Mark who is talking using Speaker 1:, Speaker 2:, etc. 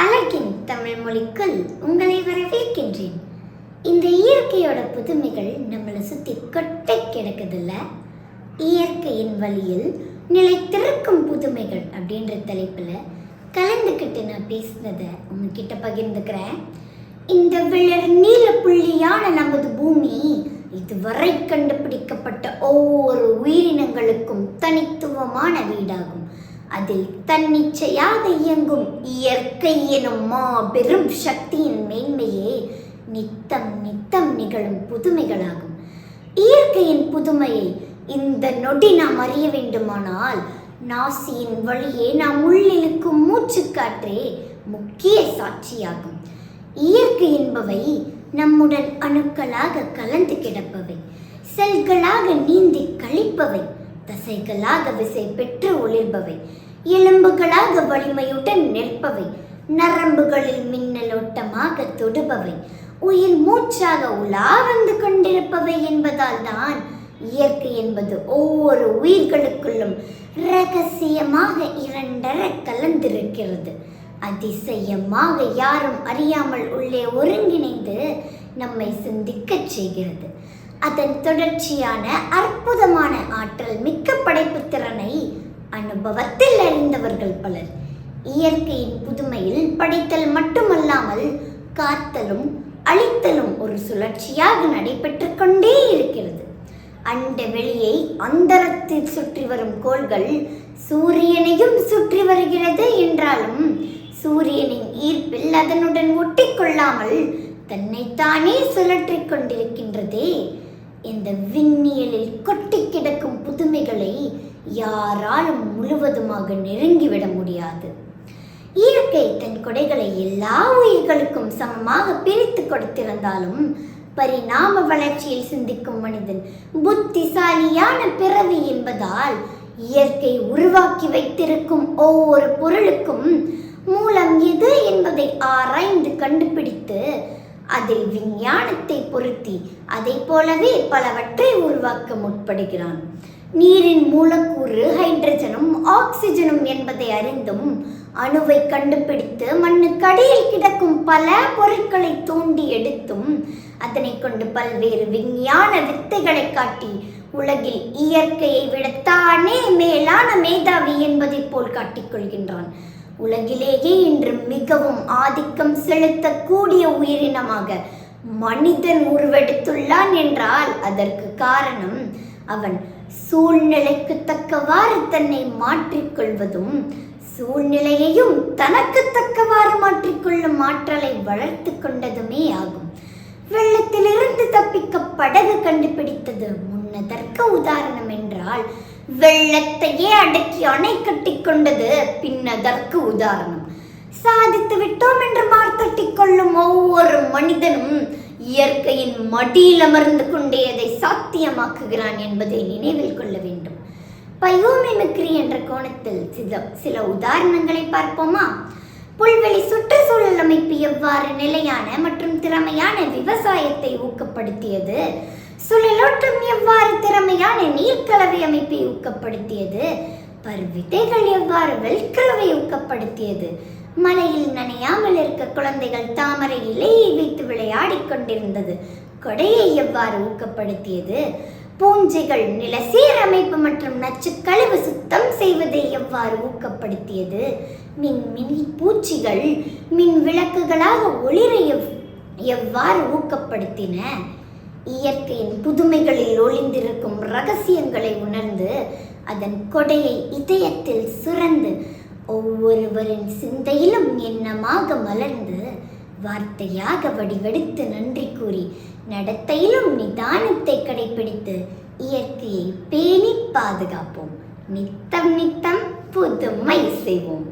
Speaker 1: அழகின் தமிழ் மொழிக்குள் உங்களை வரவேற்கின்றேன். இந்த இயற்கையோட புதுமைகள் நம்மளை சுத்தி கொட்டை கிடக்குதுல்ல? இயற்கையின் வழியில் நிலைத்திருக்கும் புதுமைகள் அப்படின்ற தலைப்புல கலந்துக்கிட்டு நான் பேசினதை உங்ககிட்ட பகிர்ந்துக்கிறேன். இந்த விழர் நீல புள்ளியான நமது பூமி இதுவரை கண்டுபிடிக்கப்பட்ட ஒவ்வொரு உயிரினங்களுக்கும் தனித்துவமான வீடாகும். அதில் தன்னிச்சையாக இயங்கும் இயற்கை எனும் மாபெரும் சக்தியின் மேன்மையே நித்தம் நித்தம் நிகழும் புதுமைகளாகும். இயற்கையின் புதுமையை இந்த நொடி நாம் அறிய வேண்டுமானால் நாசியின் வழியே நாம் உள்ளிழுக்கும் மூச்சுக்காற்றே முக்கிய சாட்சியாகும். இயற்கை என்பவை நம்முடன் அணுக்களாக கலந்து கிடப்பவை. செல்களாக நீந்தி கழிப்பவை. தசைகளாக விசை பெற்று ஒளிர்பவை. எலும்புகளாக வலிமையுடன் நிற்பவை. நரம்புகளில் மின்னலோட்டமாக தொடுபவை. உயிர் மூச்சாக உலா வந்து கொண்டிருப்பவை என்பதால் தான் இயற்கை என்பது ஒவ்வொரு உயிர்களுக்குள்ளும் ரகசியமாக இரண்டர கலந்திருக்கிறது. அதிசயமாக யாரும் அறியாமல் உள்ளே ஒருங்கிணைந்து நம்மை சிந்திக்கச் செய்கிறது. அதன் தொடர்ச்சியான அற்புத அனுபவத்தில் அறிந்தவர்கள் பலர். இயற்கையின் புதுமையில் படைத்தல் மட்டுமல்லாமல் காத்தலும் அழித்தலும் ஒரு சுழற்சியாக நடைபெற்று கொண்டே இருக்கிறது. அண்ட வெளியை அந்தரத்தில் சுற்றி வரும் கோள்கள் சூரியனையும் சுற்றி வருகிறது என்றாலும் சூரியனின் ஈர்ப்பில் அதனுடன் ஒட்டி கொள்ளாமல் தன்னைத்தானே சுழற்றிக் கொண்டிருக்கின்றதே. இந்த விண்ணியலில் கொட்டி கிடக்கும் புதுமைகளை யாராலும் முழுவதுமாக நெருங்கிவிட முடியாது. இயற்கை தன் கொடைகளை எல்லா உயிர்களுக்கும் சமமாக பிரித்து கொடுத்திருந்தாலும் பரிணாம வளர்ச்சியில் சிந்திக்கும் மனிதன் புத்திசாலியான பிறவி என்பதால் இயற்கை உருவாக்கி வைத்திருக்கும் ஒவ்வொரு பொருளுக்கும் மூலம் எது என்பதை ஆராய்ந்து கண்டுபிடித்து அதில் விஞ்ஞானத்தை பொருத்தி அதை போலவே பலவற்றை உருவாக்க முற்படுகிறான். நீரின் மூலக்கூறு ஹைட்ரஜனும் ஆக்சிஜனும் என்பதை அறிந்தும் அணுவை கண்டுபிடித்து மண்ணுக்கடியில் கிடக்கும் பல பொருட்களை தோண்டி எடுத்தும் அதனை கொண்டு பல்வேறு விஞ்ஞான வித்தைகளை காட்டி உலகில் இயற்கையை விட தானே மேலான மேதாவி என்பதைப் போல் காட்டிக்கொள்கின்றான் உலகிலேயே இன்று மிகவும் ஆதிக்கம் செலுத்தக்கூடிய உயிரினமாக மனிதன் உருவெடுத்துள்ளான் என்றால் அதற்கு காரணம் அவன் சூழ்நிலைக்கு தக்கவாறு தன்னை மாற்றிக்கொள்வதும் சூழ்நிலையையும் தனக்கு தக்கவாறு மாற்றிக்கொள்ளும் ஆற்றலை வளர்த்து கொண்டதுமே ஆகும். வெள்ளத்திலிருந்து தப்பிக்க படகு கண்டுபிடித்தது முன்னதற்கு உதாரணம் என்றால் வெள்ளத்தையே அடக்கி அணை கட்டி கொண்டது பின்னதற்கு உதாரணம். சாதித்து விட்டோம் என்று மார்த்தட்டிக் கொள்ளும் ஒவ்வொரு மனிதனும் இயற்கையின் மடியில் அமர்ந்து கொண்டே அதை சாத்தியமாக்குகிறான் என்பதை நினைவில் கொள்ள வேண்டும். பயோமிமிக்ரி என்ற கோணத்தில் சில சில உதாரணங்களை பார்ப்போமா? புல்வெளி சுற்றுச்சூழல் அமைப்பு எவ்வாறு நிலையான மற்றும் திறமையான விவசாயத்தை ஊக்கப்படுத்தியது? சுழலோட்டம் எவ்வாறு திறமையான நீர்க்கலவை அமைப்பை ஊக்கப்படுத்தியது? பருவிதைகள் எவ்வாறு வெல்கலவை ஊக்கப்படுத்தியது? மலையில் நனையாமல் இருக்க குழந்தைகள் தாமரை இலையை வைத்து விளையாடிக் கொண்டிருந்தது. கொடையை எவ்வாறு ஊக்கப்படுத்தியது? பூஞ்சைகள் நில சீரமைப்பு மற்றும் நச்சுக்கழிவு சுத்தம் செய்வதை எவ்வாறு ஊக்கப்படுத்தியது? மின் மினி பூச்சிகள் மின் விளக்குகளாக ஒளிர எவ் எவ்வாறு ஊக்கப்படுத்தின? இயற்கையின் புதுமைகளில் ஒளிந்திருக்கும் ரகசியங்களை உணர்ந்து அதன் கொடையை இதயத்தில் சுரந்து ஒவ்வொருவரின் சிந்தையிலும் எண்ணமாக மலர்ந்து வார்த்தையாக வடிவெடுத்து நன்றி கூறி நடத்தையிலும் நிதானத்தை கடைபிடித்து இயற்கையை பேணி பாதுகாப்போம். நித்தம் நித்தம் புதுமை செய்வோம்.